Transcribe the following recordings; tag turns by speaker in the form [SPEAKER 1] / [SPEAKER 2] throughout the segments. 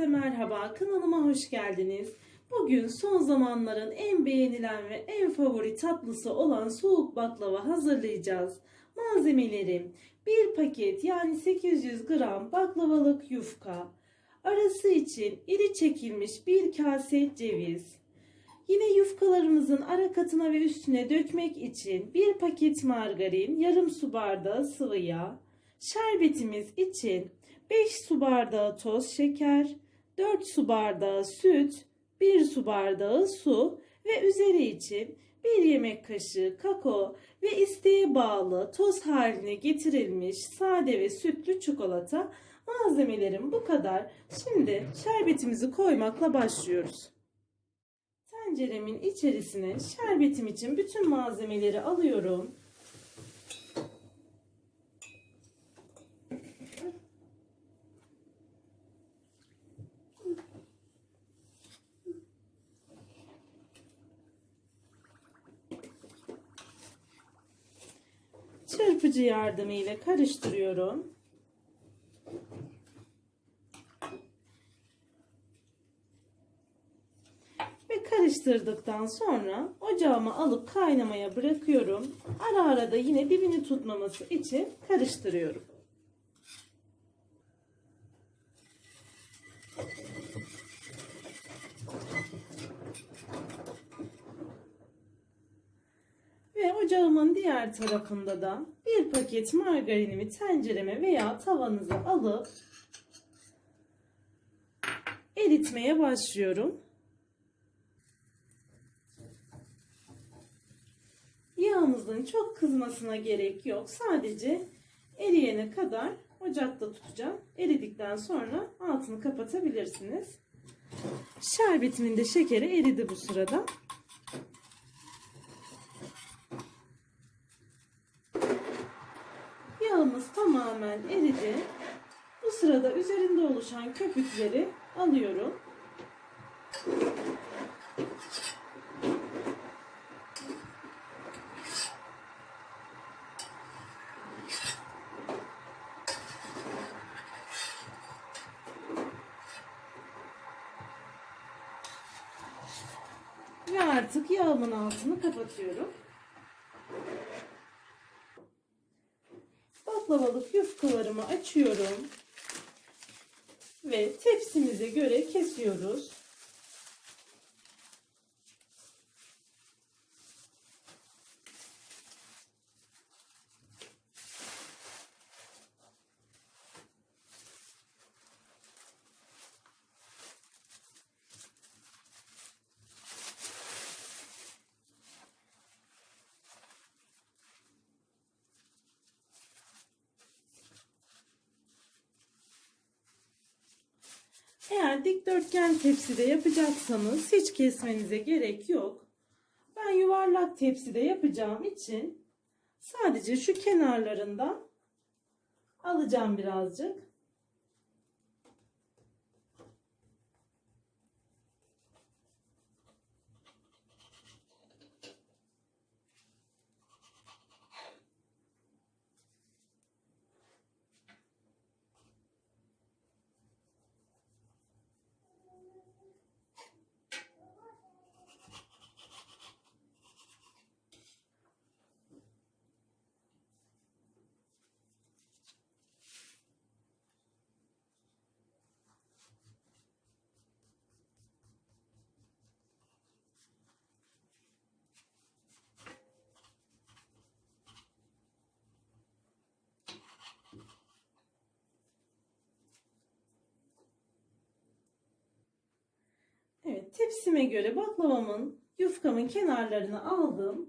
[SPEAKER 1] Herkese merhaba, kanalıma hoş geldiniz. Bugün son zamanların en beğenilen ve en favori tatlısı olan soğuk baklava hazırlayacağız. Malzemelerim 1 paket yani 800 gram baklavalık yufka, arası için iri çekilmiş bir kase ceviz, Yine yufkalarımızın ara katına ve üstüne dökmek için bir paket margarin, yarım su bardağı sıvı yağ, şerbetimiz için 5 su bardağı toz şeker, 4 su bardağı süt, 1 su bardağı su ve üzeri için 1 yemek kaşığı kakao ve isteğe bağlı toz haline getirilmiş sade ve sütlü çikolata. Malzemelerim bu kadar. Şimdi şerbetimizi koymakla başlıyoruz. Tenceremin içerisine şerbetim için bütün malzemeleri alıyorum. Çırpıcı yardımıyla karıştırıyorum. Ve karıştırdıktan sonra ocağıma alıp kaynamaya bırakıyorum. Ara ara da yine dibini tutmaması için karıştırıyorum. Ve ocağımın diğer tarafında da bir paket margarinimi tencereme veya tavanıza alıp eritmeye başlıyorum. Yağımızın çok kızmasına gerek yok. Sadece eriyene kadar ocakta tutacağım. Eridikten sonra altını kapatabilirsiniz. Şerbetimin de şekeri eridi bu sırada. Tamamen eridi. Bu sırada üzerinde oluşan köpükleri alıyorum. Ve artık yağımın altını kapatıyorum. Baklavalık yufkalarımı açıyorum. Ve tepsimize göre kesiyoruz. Dikdörtgen tepside yapacaksanız hiç kesmenize gerek yok. Ben yuvarlak tepside yapacağım için sadece şu kenarlarından alacağım birazcık. Tepsime göre baklavamın, yufkamın kenarlarını aldım.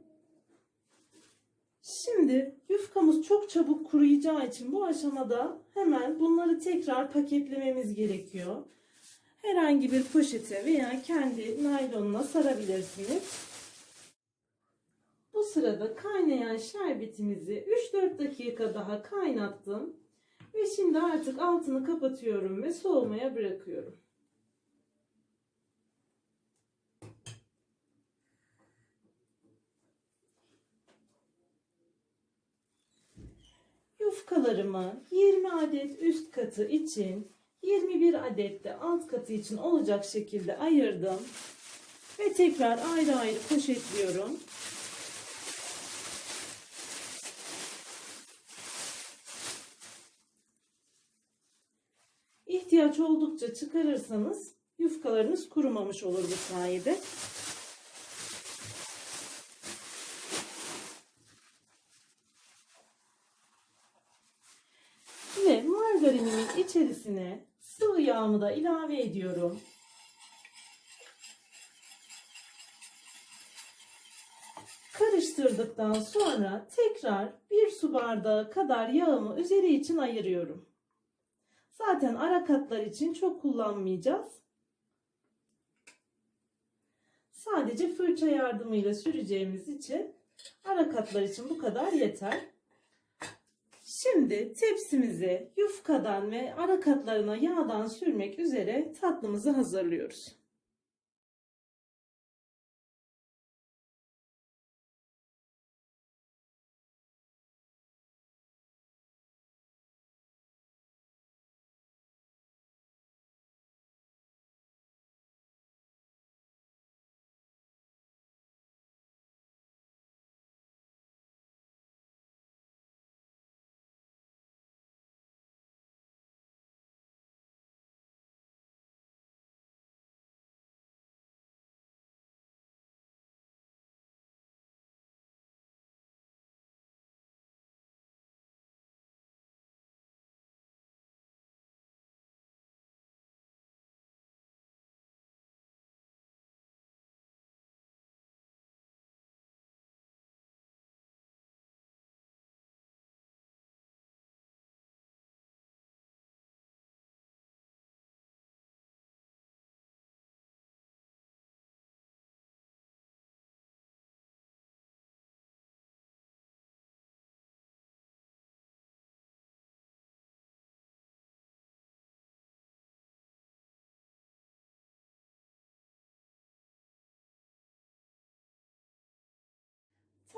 [SPEAKER 1] Şimdi yufkamız çok çabuk kuruyacağı için bu aşamada hemen bunları tekrar paketlememiz gerekiyor. Herhangi bir poşete veya kendi naylonuna sarabilirsiniz. Bu sırada kaynayan şerbetimizi 3-4 dakika daha kaynattım. Ve şimdi artık altını kapatıyorum ve soğumaya bırakıyorum. Yufkalarımı 20 adet üst katı için 21 adet de alt katı için olacak şekilde ayırdım. Ve tekrar ayrı ayrı poşetliyorum. İhtiyaç oldukça çıkarırsanız yufkalarınız kurumamış olur bu sayede. Ve margarinimin içerisine sıvı yağımı da ilave ediyorum. Karıştırdıktan sonra tekrar bir su bardağı kadar yağımı üzeri için ayırıyorum. Zaten ara katlar için çok kullanmayacağız. Sadece fırça yardımıyla süreceğimiz için ara katlar için bu kadar yeter. Şimdi tepsimize yufkadan ve ara katlarına yağdan sürmek üzere tatlımızı hazırlıyoruz.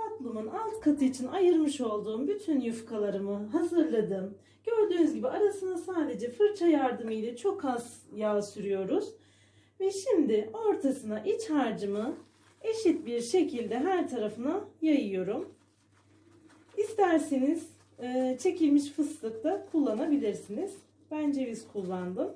[SPEAKER 1] Tatlımın alt katı için ayırmış olduğum bütün yufkalarımı hazırladım. Gördüğünüz gibi arasına sadece fırça yardımıyla çok az yağ sürüyoruz. Ve şimdi ortasına iç harcımı eşit bir şekilde her tarafına yayıyorum. İsterseniz e, çekilmiş fıstık da kullanabilirsiniz. Ben ceviz kullandım.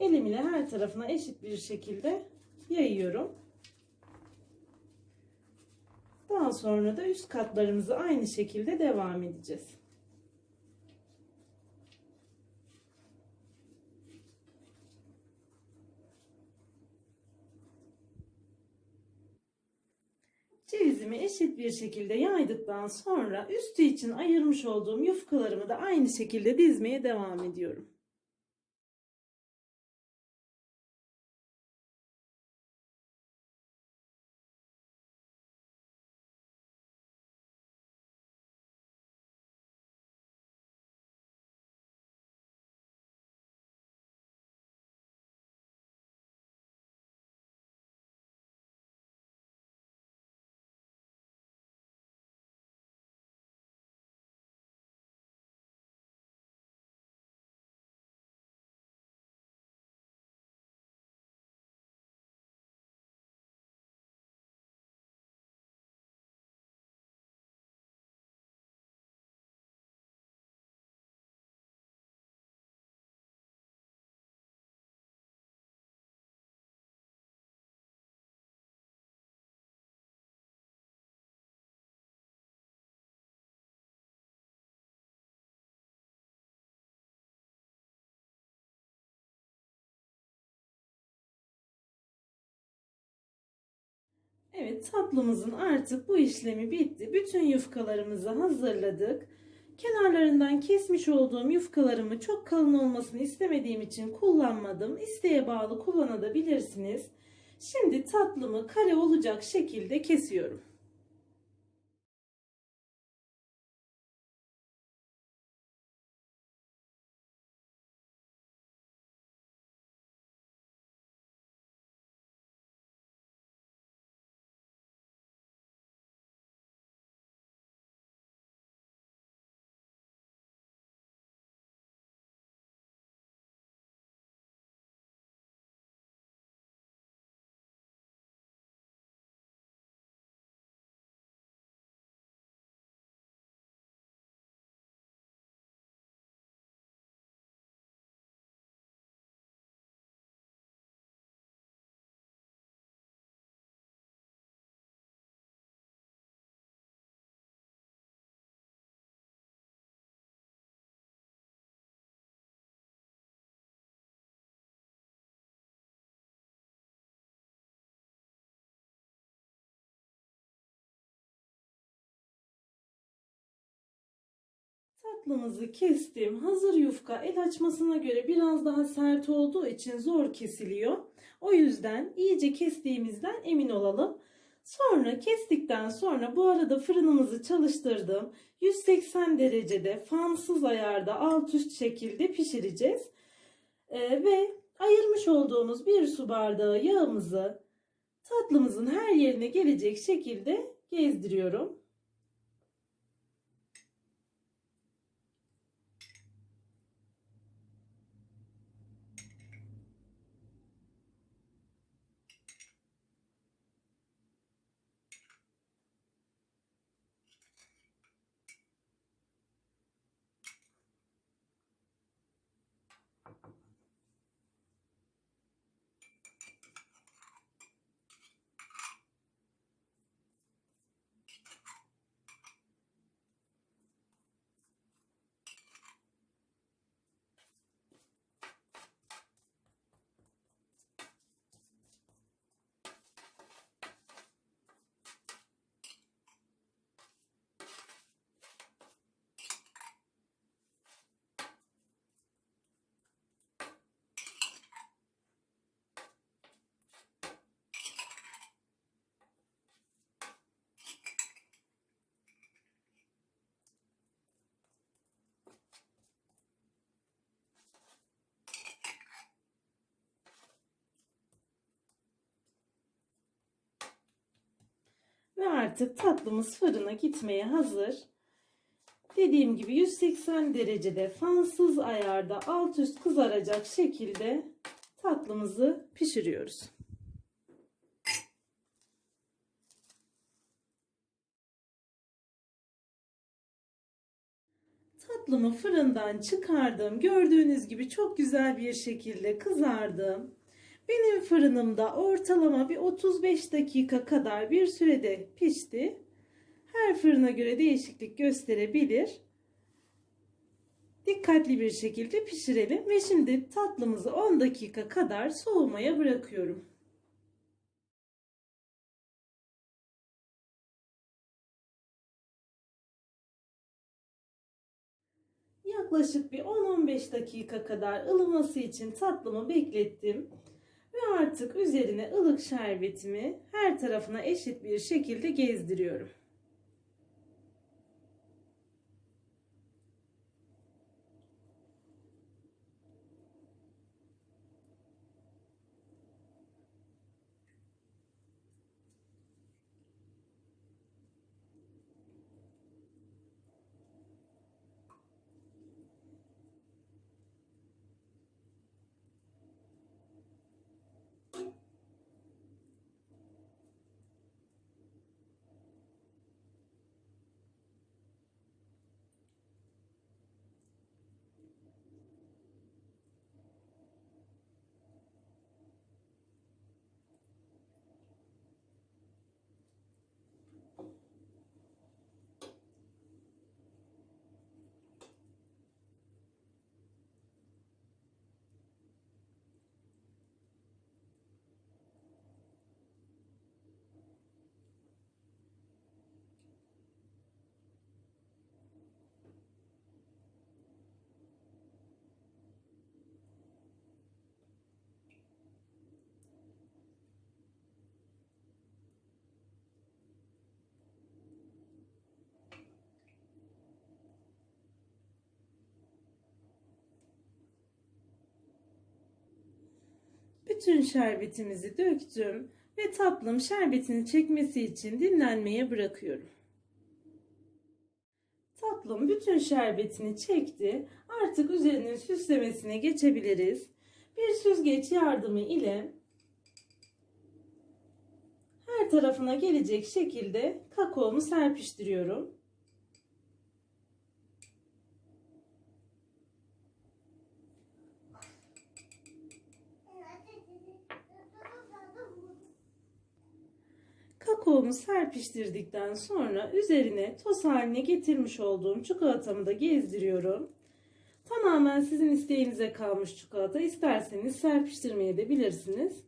[SPEAKER 1] Elim ile her tarafına eşit bir şekilde yayıyorum. Daha sonra da üst katlarımızı aynı şekilde devam edeceğiz. Cevizimi eşit bir şekilde yaydıktan sonra üstü için ayırmış olduğum yufkalarımı da aynı şekilde dizmeye devam ediyorum. Evet tatlımızın artık bu işlemi bitti. Bütün yufkalarımızı hazırladık. Kenarlarından kesmiş olduğum yufkalarımı çok kalın olmasını istemediğim için kullanmadım. İsteğe bağlı kullanabilirsiniz. Şimdi tatlımı kare olacak şekilde kesiyorum. Tatlımızı kestim. Hazır yufka el açmasına göre biraz daha sert olduğu için zor kesiliyor. O yüzden iyice kestiğimizden emin olalım. Sonra kestikten sonra bu arada fırınımızı çalıştırdım. 180 derecede fansız ayarda alt üst şekilde pişireceğiz. Ee, ve ayırmış olduğumuz bir su bardağı yağımızı tatlımızın her yerine gelecek şekilde gezdiriyorum. Ve artık tatlımız fırına gitmeye hazır. Dediğim gibi 180 derecede fansız ayarda alt üst kızaracak şekilde tatlımızı pişiriyoruz. Tatlımı fırından çıkardım. Gördüğünüz gibi çok güzel bir şekilde kızardım. Benim fırınımda ortalama bir 35 dakika kadar bir sürede pişti. Her fırına göre değişiklik gösterebilir. Dikkatli bir şekilde pişirelim ve şimdi tatlımızı 10 dakika kadar soğumaya bırakıyorum. Yaklaşık bir 10-15 dakika kadar ılıması için tatlımı beklettim. Ve artık üzerine ılık şerbetimi her tarafına eşit bir şekilde gezdiriyorum. Bütün şerbetimizi döktüm ve tatlım şerbetini çekmesi için dinlenmeye bırakıyorum. Tatlım bütün şerbetini çekti. Artık üzerinin süslemesine geçebiliriz. Bir süzgeç yardımı ile her tarafına gelecek şekilde kakaomu serpiştiriyorum. Kakaomu serpiştirdikten sonra üzerine toz haline getirmiş olduğum çikolatamı da gezdiriyorum. Tamamen sizin isteğinize kalmış çikolata. İsterseniz serpiştirmeye de bilirsiniz.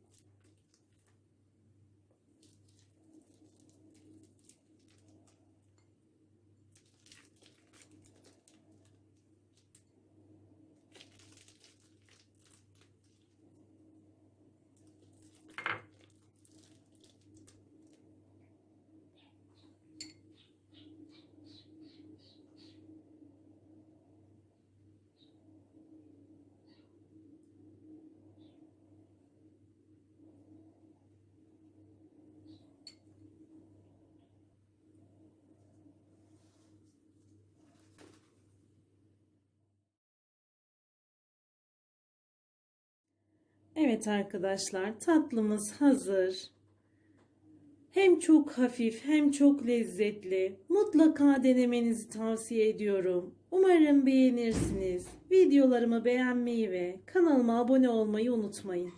[SPEAKER 1] Evet arkadaşlar tatlımız hazır. Hem çok hafif hem çok lezzetli. Mutlaka denemenizi tavsiye ediyorum. Umarım beğenirsiniz. Videolarımı beğenmeyi ve kanalıma abone olmayı unutmayın.